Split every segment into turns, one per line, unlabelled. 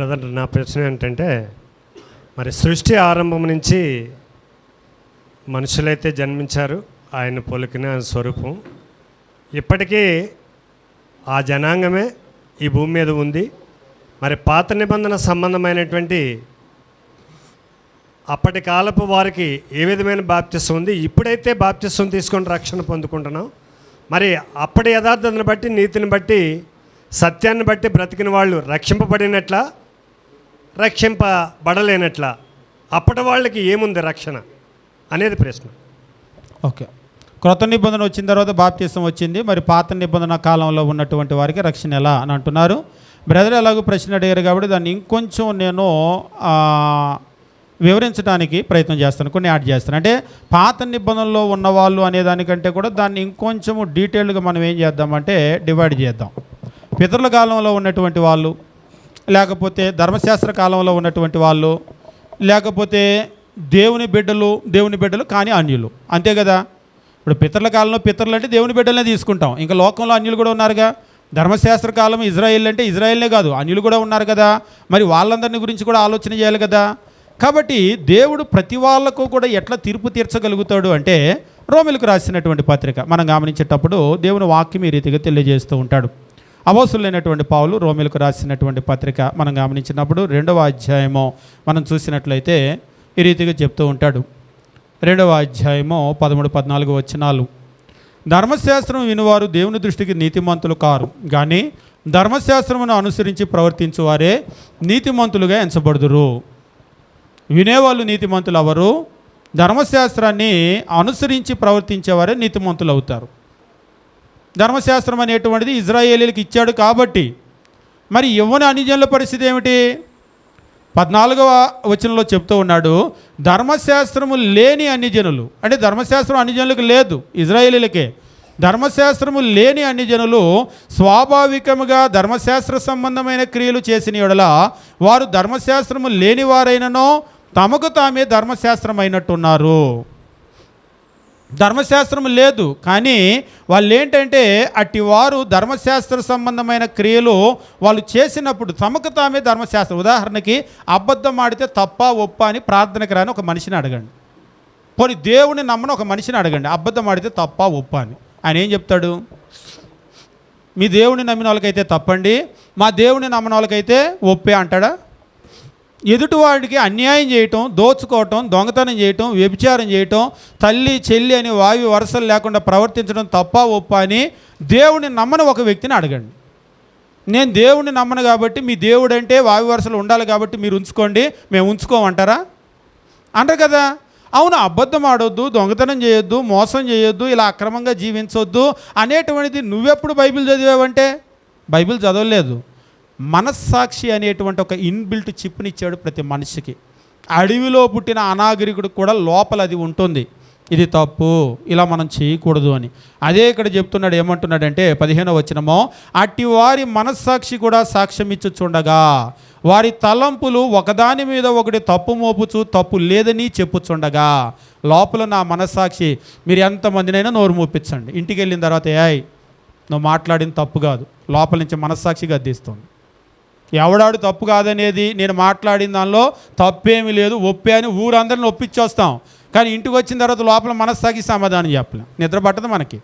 Brother నా ప్రశ్న ఏంటంటే మరి సృష్టి ఆరంభం నుంచి మనుషులైతే జన్మించారు ఆయన పొలికిన ఆయన స్వరూపం. ఇప్పటికీ ఆ జనాంగమే ఈ భూమి మీద ఉంది. మరి పాత నిబంధన సంబంధమైనటువంటి అప్పటి కాలపు వారికి ఏ విధమైన బాప్తిసం ఉంది? ఇప్పుడైతే బాప్తిసం తీసుకొని రక్షణ పొందుకుంటున్నాం. మరి అప్పటి యథార్థతను బట్టి నీతిని బట్టి సత్యాన్ని బట్టి బ్రతికిన వాళ్ళు రక్షింపబడినట్లా రక్షింపబడలేనట్లా అప్పటి వాళ్ళకి ఏముంది రక్షణ అనేది ప్రశ్న.
ఓకే. క్రొత్త నిబంధన వచ్చిన తర్వాత బాప్తీసం వచ్చింది. మరి పాత నిబంధన కాలంలో ఉన్నటువంటి వారికి రక్షణ ఎలా అని అంటున్నారు. బ్రదర్ ఎలాగో ప్రశ్న అడిగారు కాబట్టి దాన్ని ఇంకొంచెం నేను వివరించడానికి ప్రయత్నం చేస్తాను. కొన్ని యాడ్ చేస్తాను. అంటే పాత నిబంధనలో ఉన్నవాళ్ళు అనే దానికంటే కూడా దాన్ని ఇంకొంచెం డీటెయిల్డ్గా మనం ఏం చేద్దామంటే డివైడ్ చేద్దాం. పితరుల కాలంలో ఉన్నటువంటి వాళ్ళు లేకపోతే ధర్మశాస్త్ర కాలంలో ఉన్నటువంటి వాళ్ళు లేకపోతే దేవుని బిడ్డలు దేవుని బిడ్డలు కానీ అన్యులు. అంతే కదా? ఇప్పుడు పితరుల కాలంలో పితరులు అంటే దేవుని బిడ్డలనే తీసుకుంటాం. ఇంకా లోకంలో అన్యులు కూడా ఉన్నారుగా? ధర్మశాస్త్ర కాలం ఇజ్రాయిల్ అంటే ఇజ్రాయిల్నే కాదు అన్యులు కూడా ఉన్నారు కదా? మరి వాళ్ళందరిని గురించి కూడా ఆలోచన చేయాలి కదా? కాబట్టి దేవుడు ప్రతి వాళ్ళకు కూడా ఎట్లా తీర్పు తీర్చగలుగుతాడు అంటే రోమిలకు రాసినటువంటి పత్రిక. మనం గమనించేటప్పుడు దేవుని వాక్యం ఈ రీతిగా తెలియజేస్తూ ఉంటాడు. అవసరమైనటువంటి పావులు రోమిలకు రాసినటువంటి పత్రిక మనం గమనించినప్పుడు రెండవ అధ్యాయము మనం చూసినట్లయితే ఈ రీతిగా చెప్తూ ఉంటాడు. రెండవ అధ్యాయము పదమూడు పద్నాలుగు వచనాలు. ధర్మశాస్త్రం వినివారు దేవుని దృష్టికి నీతిమంతులు కారు కానీ ధర్మశాస్త్రమును అనుసరించి ప్రవర్తించువారే నీతిమంతులుగా ఎంచబడుదురు. వినేవాళ్ళు నీతిమంతులు అవరు ధర్మశాస్త్రాన్ని అనుసరించి ప్రవర్తించేవారే నీతిమంతులు అవుతారు ధర్మశాస్త్రం అనేటువంటిది ఇజ్రాయేలీలకు ఇచ్చాడు కాబట్టి. మరి ఇవ్వని అన్యజనుల పరిస్థితి ఏమిటి? పద్నాలుగవ వచనంలో చెప్తూ ఉన్నాడు ధర్మశాస్త్రము లేని అన్యజనులు. అంటే ధర్మశాస్త్రం అన్యజనులకు లేదు ఇజ్రాయేలీలకే. ధర్మశాస్త్రము లేని అన్యజనులు స్వాభావికముగా ధర్మశాస్త్ర సంబంధమైన క్రియలు చేసిన ఎడల వారు ధర్మశాస్త్రము లేని వారైననో తమకు తామే ధర్మశాస్త్రం అయినట్టున్నారు ధర్మశాస్త్రం లేదు కానీ వాళ్ళు ఏంటంటే అట్టి వారు ధర్మశాస్త్ర సంబంధమైన క్రియలు వాళ్ళు చేసినప్పుడు తమకు తామే ధర్మశాస్త్రం. ఉదాహరణకి అబద్ధం ఆడితే తప్ప ఒప్ప అని ప్రార్థనకు రాని ఒక మనిషిని అడగండి. పోనీ దేవుని నమ్మని ఒక మనిషిని అడగండి. అబద్ధం ఆడితే తప్ప ఒప్ప అని. ఆయన ఏం చెప్తాడు? మీ దేవుని నమ్మిన వాళ్ళకైతే తప్పండి. మా దేవుని నమ్మిన వాళ్ళకైతే ఒప్పే అంటాడా? ఎదుటివాడికి అన్యాయం చేయటం దోచుకోవటం దొంగతనం చేయటం వ్యభిచారం చేయటం తల్లి చెల్లి అని వాయు వరసలు లేకుండా ప్రవర్తించడం తప్ప ఒప్ప అని దేవుడిని నమ్మని ఒక వ్యక్తిని అడగండి. నేను దేవుడిని నమ్మను కాబట్టి మీ దేవుడు అంటే వాయు వరసలు ఉండాలి కాబట్టి మీరు ఉంచుకోండి మేము ఉంచుకోమంటారా? అంటారు కదా అవును అబద్ధం ఆడొద్దు దొంగతనం చేయొద్దు మోసం చేయొద్దు ఇలా అక్రమంగా జీవించొద్దు అనేటువంటిది నువ్వెప్పుడు బైబిల్ చదివావంటే? బైబిల్ చదవలేదు. మనస్సాక్షి అనేటువంటి ఒక ఇన్బిల్ట్ చిప్నిచ్చాడు ప్రతి మనిషికి. అడవిలో పుట్టిన అనాగరికుడు కూడా లోపల అది ఉంటుంది. ఇది తప్పు ఇలా మనం చేయకూడదు అని. అదే ఇక్కడ చెప్తున్నాడు ఏమంటున్నాడంటే పదిహేనో వచనమో అట్టి వారి మనస్సాక్షి కూడా సాక్ష్యం ఇచ్చుచుండగా వారి తలంపులు ఒకదాని మీద ఒకటి తప్పు మోపుచు తప్పు లేదని చెప్పుచుండగా లోపల నా మనస్సాక్షి మీరు ఎంతమందినైనా నోరు మోపించండి. ఇంటికి వెళ్ళిన తర్వాత ఏ నువ్వు మాట్లాడిన తప్పు కాదు. లోపల నుంచి మనస్సాక్షి గద్దిస్తుంది ఎవడాడు తప్పు కాదనేది నేను మాట్లాడిన దానిలో తప్పేమీ లేదు. ఒప్పే అని ఊరందరిని ఒప్పించేస్తాం. కానీ ఇంటికి వచ్చిన తర్వాత లోపల మనస్సాకి సమాధానం చెప్పలేం. నిద్ర పట్టదు మనకి.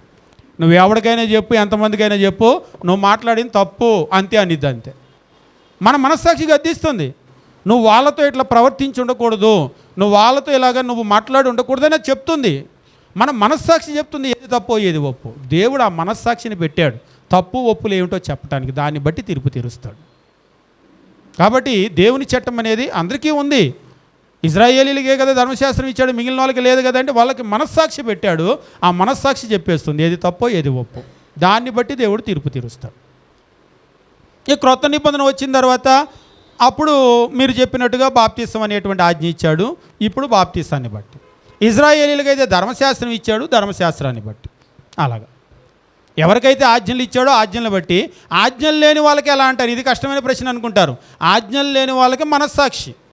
నువ్వు ఎవరికైనా చెప్పు ఎంతమందికైనా చెప్పు నువ్వు మాట్లాడిన తప్పు అంతే అనిద్ది అంతే. మన మనస్సాక్షి గద్దిస్తుంది. నువ్వు వాళ్ళతో ఇట్లా ప్రవర్తించి ఉండకూడదు. నువ్వు వాళ్ళతో ఇలాగ నువ్వు మాట్లాడి ఉండకూడదని చెప్తుంది. మన మనస్సాక్షి చెప్తుంది ఏది తప్పు ఏది ఒప్పు. దేవుడు ఆ మనస్సాక్షిని పెట్టాడు. తప్పు ఒప్పులు ఏమిటో చెప్పడానికి దాన్ని బట్టి తీర్పు తీరుస్తాడు. కాబట్టి దేవుని చట్టం అనేది అందరికీ ఉంది. ఇజ్రాయేలీలకే కదా ధర్మశాస్త్రం ఇచ్చాడు మిగిలిన వాళ్ళకి లేదు కదా అంటే వాళ్ళకి మనస్సాక్షి పెట్టాడు. ఆ మనస్సాక్షి చెప్పేస్తుంది ఏది తప్పో ఏది ఒప్పో. దాన్ని బట్టి దేవుడు తీర్పు తీరుస్తాడు. ఈ క్రొత్త నిబంధన వచ్చిన తర్వాత అప్పుడు మీరు చెప్పినట్టుగా బాప్తీసం అనేటువంటి ఆజ్ఞ ఇచ్చాడు. ఇప్పుడు బాప్తీసాన్ని బట్టి. ఇజ్రాయేలీలకైతే అయితే ధర్మశాస్త్రం ఇచ్చాడు ధర్మశాస్త్రాన్ని బట్టి. అలాగా. ఎవరికైతే ఆజ్ఞలు ఇచ్చాడో ఆజ్ఞలు బట్టి ఆజ్ఞలు లేని వాళ్ళకి ఎలా అంటారు? ఇది కష్టమైన ప్రశ్న అనుకుంటారు. ఆజ్ఞలు లేని వాళ్ళకి మనస్సాక్షి.